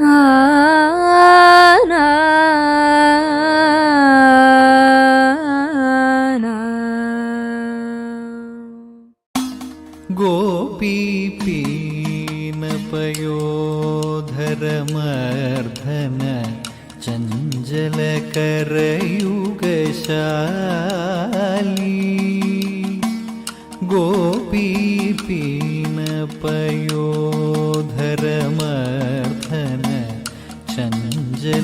啊。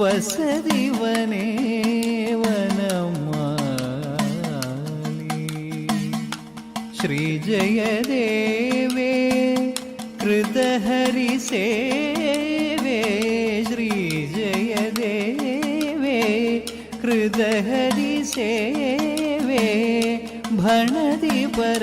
വസതിവനേ വനമാലി ശ്രീജയദേവേ कृदहरिसेवे श्रीजयदेवे कृदहरिसेवे भणति पर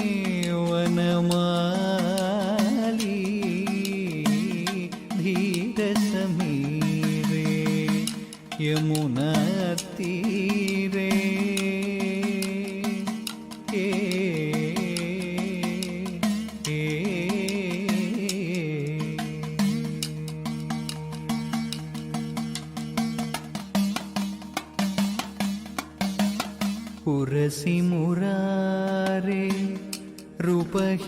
meu mãe.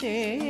세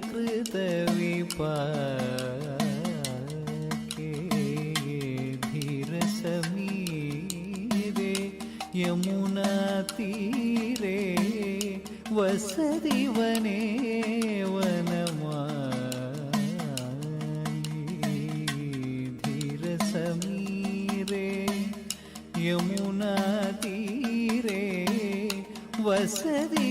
என்று தவிப்பாக்கே தீரசமீரே யமுனா தீரே வசதி வனே வனமா தீரசமீரே யமுனா தீரே வசதி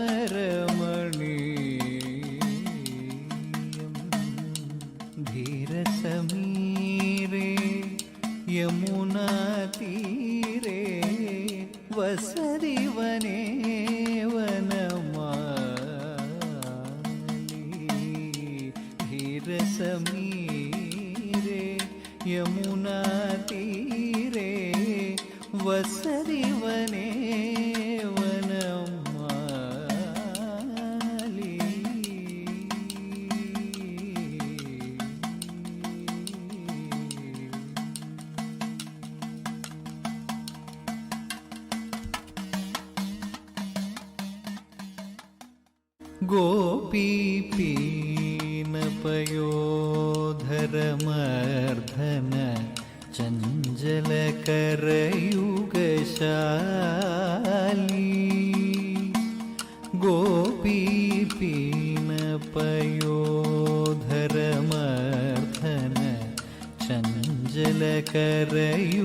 यमुना तीरे वसरी वने നെഞ്ചല കരയുഗശാലി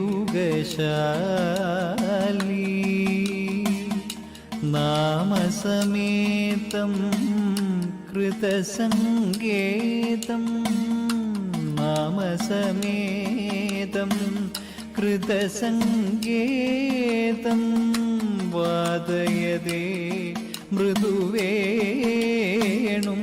നാമസമേതം കൃതസംഗേതം നാമസമേതം കൃതസംഗേതം വാദയതേ മൃദുവേണും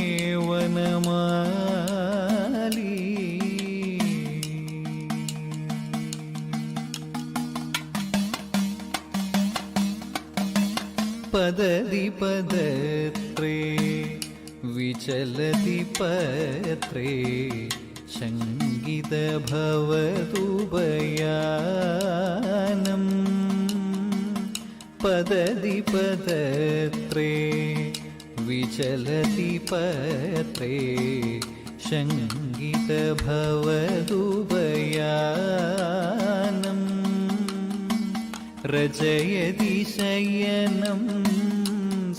പദത്രേ വിചലതി പത്രേ ശങ്കിതഭവതുപയാനം പദതി പദത്രേ വിചലതി പത്രേ शङ्गितभवदुभयानं രചയതി ശയനം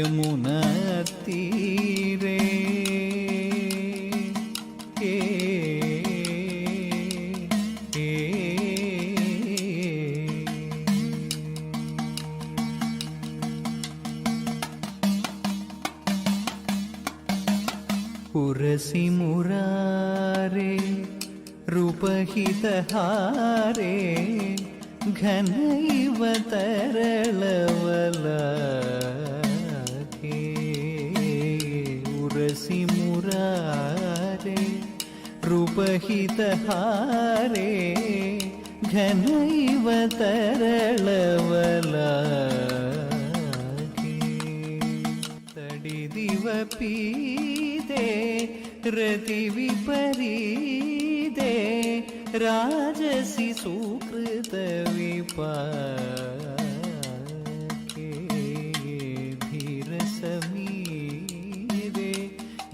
यमुना तीरे පුරසි මුරාරේ රූපහිතහාරේ ඝනයිවතරලවලා हे घन घनैव तड़ी तडिदिव पीते रतिविपरीदे राजसि सुकृतविपा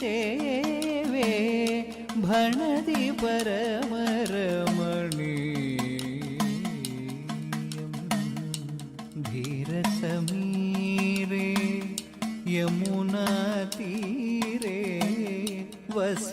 सेवे भणदि परम रमणीयम् धीरसमीरे यमुनातीरे वस